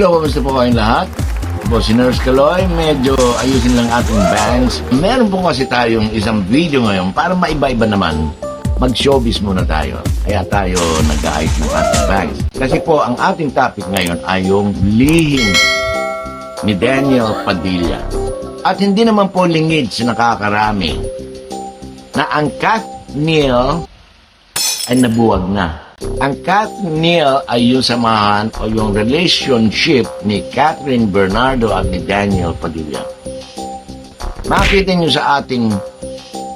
Hello, kamusta po kayong lahat? Po si Nurse Kaloy, medyo ayusin lang ating bangs. Meron po kasi tayong isang video ngayon para maiba-iba naman. Mag-showbiz muna tayo. Kaya tayo nag-aayos ng ating bangs. Kasi po, ang ating topic ngayon ay yung lihim ni Daniel Padilla. At hindi naman po lingid sa nakakarami na ang Cat Neil ay nabuwag na. Ang Cat Neil ay yung samahan o yung relationship ni Catherine Bernardo at ni Daniel Padilla. Makita nyo sa ating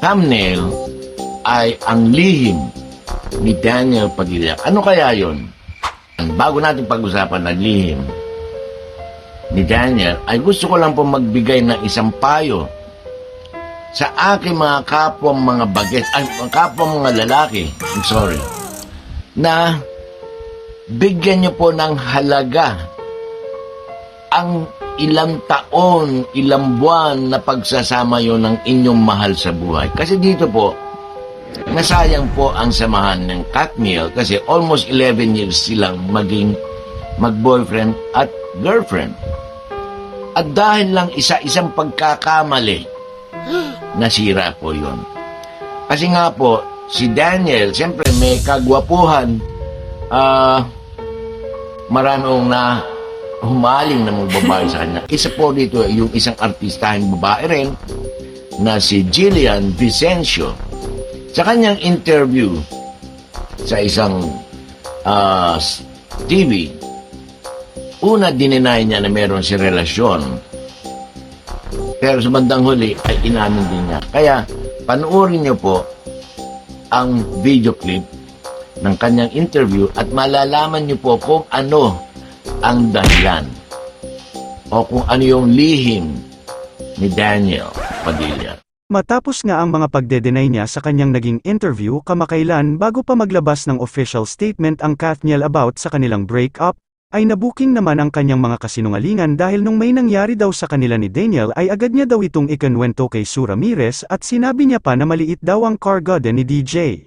thumbnail ay ang lihim ni Daniel Padilla. Ano kaya yon? Bago natin pag-usapan ng lihim ni Daniel, ay gusto ko lang po magbigay ng isang payo sa aking mga kapwa mga baget, ay kapwa mga lalaki, I'm sorry, na bigyan niyo po ng halaga ang ilang taon, ilang buwan na pagsasama yon ng inyong mahal sa buhay. Kasi dito po, nasayang po ang samahan ng Katniel kasi almost 11 years silang maging mag-boyfriend at girlfriend. At dahil lang isa-isang pagkakamali, nasira po yon. Kasi nga po, si Daniel, siyempre may kagwapuhan, ah, maraming na humaling na mga babae sa kanya. Isa po dito yung isang artistahing babae rin na si Jillian Vicencio. Sa kanyang interview sa isang ah, s- TV, una dininay niya na meron si relasyon pero sa bandang huli ay inamin din niya. Kaya panoorin niyo po ang video clip ng kanyang interview at malalaman niyo po kung ano ang dahilan o kung ano yung lihim ni Daniel Padilla. Matapos nga ang mga pagdedenay niya sa kanyang naging interview kamakailan bago pa maglabas ng official statement ang Kathniel about sa kanilang breakup, ay nabuking naman ang kanyang mga kasinungalingan dahil nung may nangyari daw sa kanila ni Daniel ay agad niya daw itong ikanwento kay Sue Ramirez at sinabi niya pa na maliit daw ang car garden ni DJ.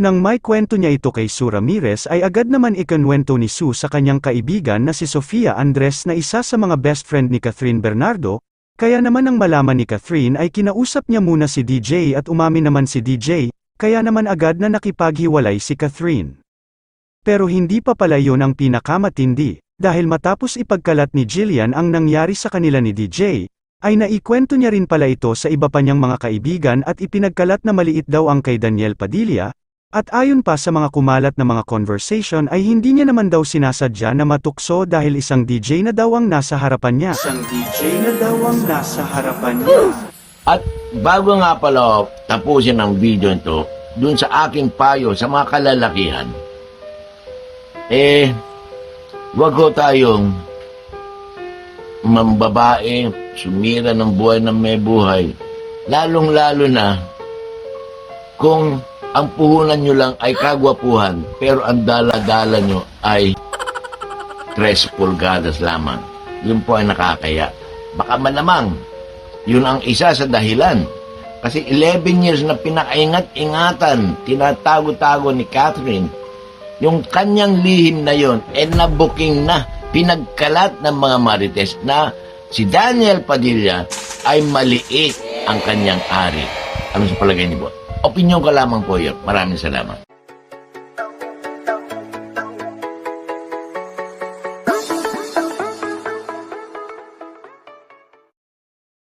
Nang may kwento niya ito kay Sue Ramirez ay agad naman ikanwento ni Sue sa kanyang kaibigan na si Sofia Andres na isa sa mga best friend ni Catherine Bernardo, kaya naman nang malaman ni Catherine ay kinausap niya muna si DJ at umamin naman si DJ, kaya naman agad na nakipaghiwalay si Catherine. Pero hindi pa pala yun ang pinakamatindi, dahil matapos ipagkalat ni Jillian ang nangyari sa kanila ni DJ, ay naikwento niya rin pala ito sa iba pa niyang mga kaibigan at ipinagkalat na maliit daw ang kay Daniel Padilla, at ayon pa sa mga kumalat na mga conversation ay hindi niya naman daw sinasadya na matukso dahil isang DJ na daw ang nasa harapan niya. Isang DJ na daw ang nasa harapan niya. At bago nga pala tapusin ang video ito, dun sa aking payo sa mga kalalakihan, eh, wag ho tayong mambabae, sumira ng buhay ng may buhay. Lalong-lalo na kung ang puhunan nyo lang ay kagwapuhan, pero ang dala-dala nyo ay tres pulgadas lamang. Yun po ay nakakaya. Baka manamang, yun ang isa sa dahilan. Kasi 11 years na pinakaingat-ingatan, tinatago-tago ni Catherine, yung kanyang lihim na yon, eh nabuking na, pinagkalat ng mga marites na si Daniel Padilla ay maliit ang kanyang ari. Ano sa palagay niyo po? Opinyon ko lamang po yun. Maraming salamat.